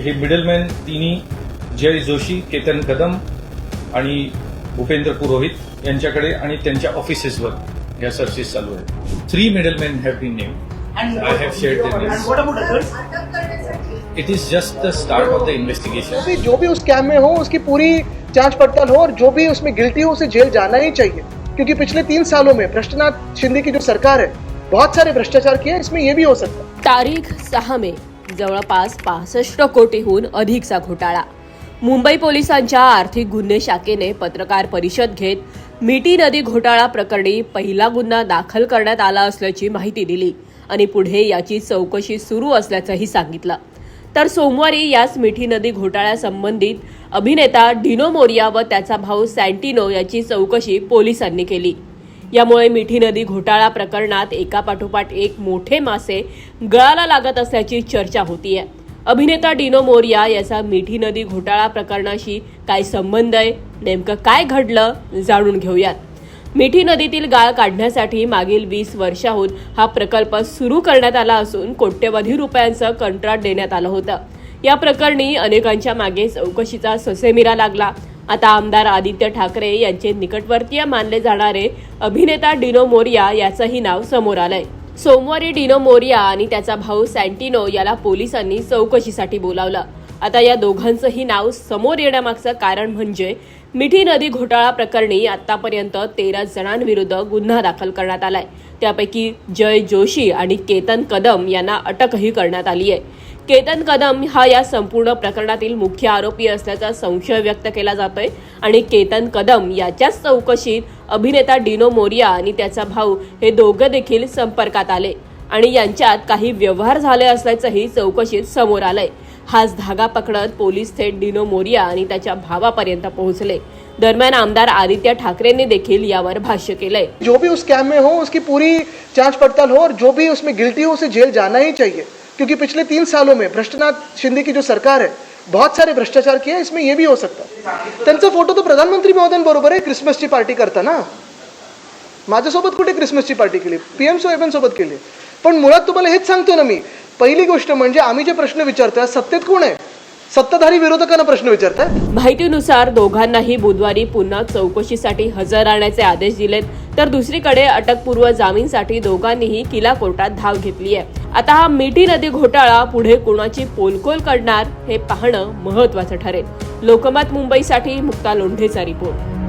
हे मिडलमॅन तिन्ही जय जोशी केतन कदम आणि भूपेंद्र पुरोहित यांच्याकडे आणि त्यांच्या ऑफिसेसवर या सर्चेस चालू आहेत. Three middleman have been name others? It is just the start of the investigation जो भी जो भी उस कैम्प में हो उसकी पूरी जांच पड़ताल हो और जो भी उसमें गिल्टी हो उसे जेल जाना ही चाहिए। क्योंकि पिछले तीन सालों में भ्रष्टनाथ शिंदे की जो सरकार है बहुत सारे भ्रष्टाचार किए हैं, इसमें ये भी हो सकता है। तारीख सहा मे जवळपास पासष्ट कोटीहून अधिकचा घोटाळा. मुंबई पोलिसांच्या आर्थिक गुन्हे शाखेने पत्रकार परिषद घेत मिठी नदी घोटाळा प्रकरणी पहिला गुन्हा दाखल करण्यात आला असल्याची माहिती दिली आणि पुढे याची चौकशी सुरू असल्याचंही सांगितलं. तर सोमवारी याच मिठी नदी घोटाळ्यासंबंधित अभिनेता डिनो मोरिया व त्याचा भाऊ सँटिनो याची चौकशी पोलिसांनी केली. यामुळे मिठी नदी घोटाळा प्रकरणात एकापाठोपाठ एक मोठे मासे गळाला लागत असल्याची चर्चा होतीये. अभिनेता डिनो मोरिया याचा मिठी नदी घोटाळा प्रकरणाशी काय संबंध आहे? नेमकं काय घडलं? जाणून घेऊयात. मिठी नदीतील गाळ काढण्यासाठी मागील वीस वर्षाहून हा प्रकल्प सुरू करण्यात आला असून कोट्यवधी रुपयांचं कंत्राट देण्यात आलं होतं. या प्रकरणी अनेकांच्या मागे चौकशीचा ससेमिरा लागला. आता आमदार आदित्य ठाकरे यांचे निकटवर्तीय मानले जाणारे अभिनेता डिनो मोरिया याचंही नाव समोर आलंय. सोमवारी डिनो मोरिया आणि त्याचा भाऊ सँटिनो याला पोलिसांनी चौकशीसाठी बोलावलं. आता या दोघांचंही नाव समोर येण्यामागचं कारण म्हणजे मिठी नदी घोटाळा प्रकरणी आतापर्यंत तेरा जणांविरुद्ध गुन्हा दाखल करण्यात आलाय. त्यापैकी जय जोशी आणि केतन कदम यांना अटकही करण्यात आली आहे. केतन कदम हा या संपूर्ण प्रकरणातील मुख्य आरोपी असल्याचा संशय व्यक्त केला जातोय आणि केतन कदम याच्याच चौकशीत अभिनेता डिनो मोरिया आणि त्याचा भाऊ हे दोघं देखील संपर्कात आले. आणि यांच्यात काही व्यवहार झाले असल्याचंही चौकशीत समोर आलंय. हाच धागा पकडत पोलीस थेट डिनो मोरिया आणि त्याच्या भावापर्यंत पोहोचले. दरम्यान आमदार आदित्य ठाकरेंनी देखील यावर भाष्य केलंय. जो भी उस कैम्प में हो उसकी पूरी जांच पड़ताल हो और जो भी उसमें गिल्टी हो उसे जेल जाना ही चाहिए। क्योंकि पिछले तीन सालों में भ्रष्टनाथ शिंदे की जो सरकार है बहुत सारे भ्रष्टाचार किए इसमें ये भी हो सकता है। त्यांचा फोटो तो प्रधानमंत्री महोदयांबरोबर आहे क्रिसमसची पार्टी करताना माझ्यासोबत कुठे क्रिसमसची पार्टी केली? पी एम सोबत केली? पण मुळात तुम्हाला हेच सांगतो ना मी पहिली गोष्ट म्हणजे आम्ही जे प्रश्न विचारतोय सत्तेत कोण आहे? सत्ताधारी विरोधकांना प्रश्न विचारताय? माहितीनुसार दोघांनाही बुधवारी पुन्हा चौकशीसाठी हजर राहण्याचे आदेश दिलेत. तर दुसरीकडे अटकपूर्व जामीनसाठी दोघांनीही किला कोर्टात धाव घेतली आहे. आता हा मिठी नदी घोटाळा पुढे कोणाची पोलकोल करणार हे पाहणं महत्वाचं ठरेल. लोकमत मुंबईसाठी मुक्ता लोंढेचा रिपोर्ट.